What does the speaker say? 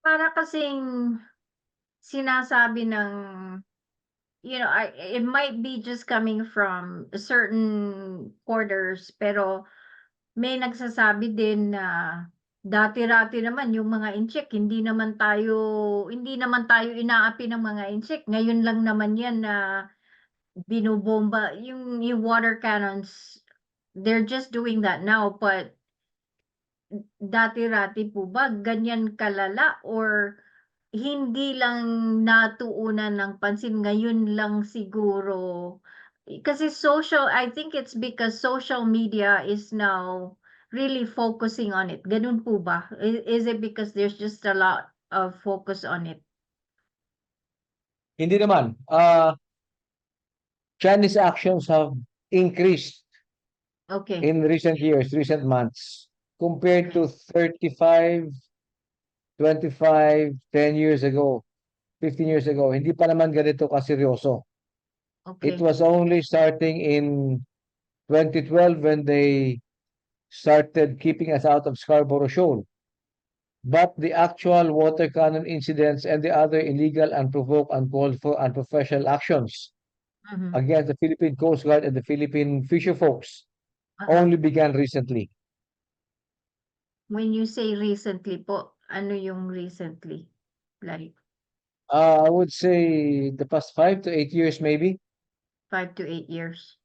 Para kasing sinasabi ng you know, I it might be just coming from certain quarters pero may nagsasabi din na dati-rati naman yung mga incheck hindi naman tayo hindi naman tayo inaapi ng mga incheck. Ngayon lang naman yan na binobomba yung yung water cannons. They're just doing that now but dati-rati po ba ganyan kalala or hindi lang natuunan ng pansin ngayon lang siguro kasi social I think it's because social media is now really focusing on it. Ganun po ba? I- Is it because there's just a lot of focus on it? Hindi naman. Uh, Chinese actions have increased Okay. in recent years, recent months, compared to 35, 25, 10 years ago, 15 years ago. Hindi pa naman ganito kaseryoso. Okay. It was only starting in 2012 when they started keeping us out of Scarborough Shoal. But the actual water cannon incidents and the other illegal, unprovoked, uncalled for, unprofessional actions Mhm. against the Philippine Coast Guard and the Philippine fisher folks Uh-uh. only began recently. When you say recently po, ano yung recently? Like Uh, I would say the past five to eight years, maybe. five to eight years?